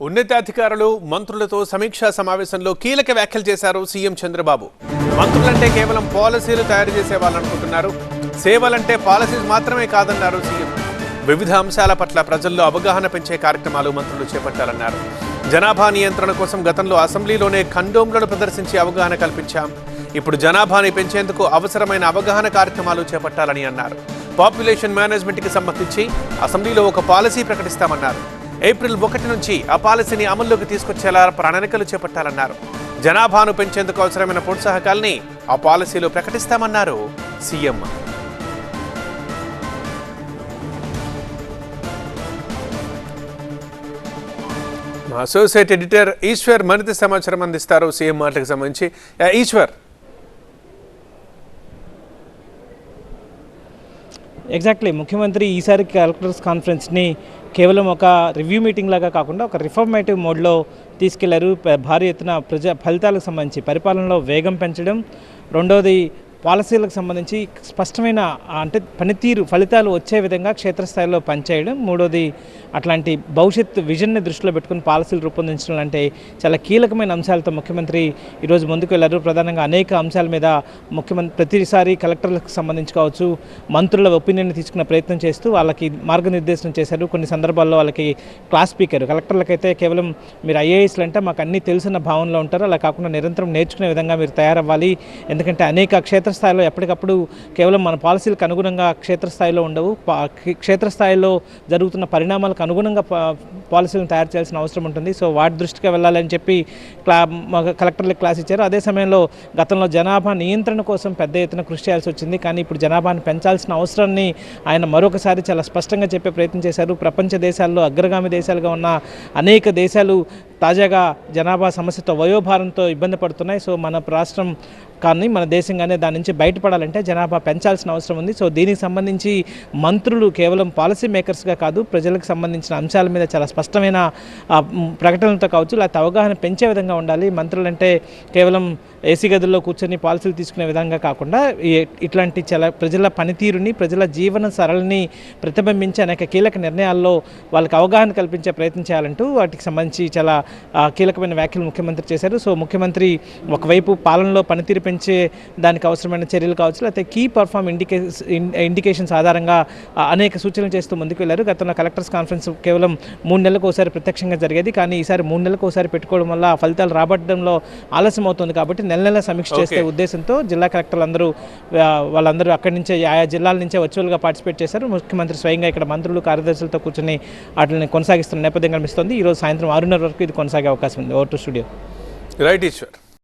ఉన్నతాధికారులు మంత్రులతో సమీక్షా సమావేశంలో కీలక వ్యాఖ్యలు చేశారు సీఎం చంద్రబాబు. మంత్రులంటే కేవలం పాలసీలు తయారు చేసే వాళ్ళనుకుంటున్నారు. సేవలంటే పాలసీస్ మాత్రమే కాదన్నారు సీఎం. వివిధ అంశాల పట్ల ప్రజల్లో అవగాహన పెంచే కార్యక్రమాలు మంత్రులు చేపట్టాలన్నారు. జనాభా నియంత్రణ కోసం గతంలో అసెంబ్లీలోనే కండోమ్లను ప్రదర్శించి అవగాహన కల్పించాం. ఇప్పుడు జనాభాని పెంచేందుకు అవసరమైన అవగాహన కార్యక్రమాలు చేపట్టాలని అన్నారు. పాపులేషన్ మేనేజ్మెంట్కి సంబంధించి అసెంబ్లీలో ఒక పాలసీ ప్రకటిస్తామన్నారు. ఏప్రిల్ ఒకటి నుంచి ఆ పాలసీని అమల్లోకి తీసుకొచ్చేలా ప్రణాళికలు చేపట్టాలన్నారు. జనాభాను పెంచేందుకు అవసరమైన ప్రోత్సాహకాల్ని ఆ పాలసీలో ప్రకటిస్తామన్నారు సీఎం. మా అసోసియేట్ ఎడిటర్ ఈశ్వర్ మరింత సమాచారం అందిస్తారు. సీఎం మాటలకు సంబంధించి ఈశ్వర్. ఎగ్జాక్ట్లీ ముఖ్యమంత్రి ఈసారి కలెక్టర్స్ కాన్ఫరెన్స్ని కేవలం ఒక రివ్యూ మీటింగ్ లాగా కాకుండా ఒక రిఫార్మేటివ్ మోడ్లో తీసుకెళ్ళారు. భారీ ఎత్తున ప్రజా ఫలితాలకు సంబంధించి పరిపాలనలో వేగం పెంచడం. రెండవది పాలసీలకు సంబంధించి స్పష్టమైన అంటే పనితీరు ఫలితాలు వచ్చే విధంగా క్షేత్రస్థాయిలో పనిచేయడం. మూడోది అట్లాంటి భవిష్యత్ విజన్ని దృష్టిలో పెట్టుకుని పాలసీలు రూపొందించడం అంటే చాలా కీలకమైన అంశాలతో ముఖ్యమంత్రి ఈరోజు ముందుకు వెళ్ళారు ప్రధానంగా అనేక అంశాల మీద ముఖ్యమంత్రి ప్రతిసారి కలెక్టర్లకు సంబంధించి కావచ్చు మంత్రుల ఒపీనియన్ తీసుకునే ప్రయత్నం చేస్తూ వాళ్ళకి మార్గనిర్దేశం చేశారు. కొన్ని సందర్భాల్లో వాళ్ళకి క్లాస్ స్పీకర్ కలెక్టర్లకైతే కేవలం మీరు ఐఏఎస్లు అంటే మాకు అన్నీ తెలుసున్న భావనలో ఉంటారు. అలా కాకుండా నిరంతరం నేర్చుకునే విధంగా మీరు తయారవ్వాలి. ఎందుకంటే అనేక క్షేత్ర క్షేత్రస్థాయిలో ఎప్పటికప్పుడు కేవలం మన పాలసీలకు అనుగుణంగా క్షేత్రస్థాయిలో ఉండవు. క్షేత్రస్థాయిలో జరుగుతున్న పరిణామాలకు అనుగుణంగా పాలసీలను తయారు చేయాల్సిన అవసరం ఉంటుంది. సో వాటి దృష్టికి వెళ్ళాలని చెప్పి క్లా కలెక్టర్లకు క్లాస్ ఇచ్చారు. అదే సమయంలో గతంలో జనాభా నియంత్రణ కోసం పెద్ద ఎత్తున కృషి చేయాల్సి వచ్చింది. కానీ ఇప్పుడు జనాభాను పెంచాల్సిన అవసరాన్ని ఆయన మరొకసారి చాలా స్పష్టంగా చెప్పే ప్రయత్నం చేశారు. ప్రపంచ దేశాల్లో అగ్రగామి దేశాలుగా ఉన్న అనేక దేశాలు తాజాగా జనాభా సమస్యతో వయోభారంతో ఇబ్బంది పడుతున్నాయి. సో మన రాష్ట్రం కానీ మన దేశం కానీ దాని నుంచి బయటపడాలంటే జనాభా పెంచాల్సిన అవసరం ఉంది. సో దీనికి సంబంధించి మంత్రులు కేవలం పాలసీ మేకర్స్గా కాదు ప్రజలకు సంబంధించిన అంశాల మీద చాలా స్పష్టమైన ప్రకటనలతో కావచ్చు లేకపోతే అవగాహన పెంచే విధంగా ఉండాలి. మంత్రులు అంటే కేవలం ఏసీ గదుల్లో కూర్చొని పాలసీలు తీసుకునే విధంగా కాకుండా ఇట్లాంటి చాలా ప్రజల పనితీరుని ప్రజల జీవన సరళిని ప్రతిబింబించే అనేక కీలక నిర్ణయాల్లో వాళ్ళకి అవగాహన కల్పించే ప్రయత్నం చేయాలంటూ వాటికి సంబంధించి చాలా కీలకమైన వ్యాఖ్యలు ముఖ్యమంత్రి చేశారు. సో ముఖ్యమంత్రి ఒకవైపు పాలనలో పనితీరు పెంచే దానికి అవసరమైన చర్యలు కావచ్చు లేకపోతే కీ పర్ఫామ్ ఇండికే ఇండికేషన్స్ ఆధారంగా అనేక సూచనలు చేస్తూ ముందుకు వెళ్ళారు. గతంలో కలెక్టర్స్ కాన్ఫరెన్స్ కేవలం మూడు నెలలకు ఒకసారి ప్రత్యక్షంగా జరిగేది కానీ ఈసారి మూడు నెలలకు ఒకసారి పెట్టుకోవడం వల్ల ఫలితాలు రాబట్టడంలో ఆలస్యం అవుతుంది కాబట్టి నెల నెల సమీక్ష చేసే. ఉద్దేశంతో జిల్లా కలెక్టర్లు అందరూ వాళ్ళందరూ అక్కడి నుంచే ఆయా జిల్లాల నుంచే వర్చువల్గా పార్టిసిపేట్ చేశారు. ముఖ్యమంత్రి స్వయంగా ఇక్కడ మంత్రులు కార్యదర్శులతో కూర్చొని వాటిని కొనసాగిస్తున్న నేపథ్యం కనిపిస్తుంది. ఈరోజు సాయంత్రం ఆరున్నర వరకు ఇది కొనసాగే అవకాశం ఉంది. Over to studio. Right Eshwar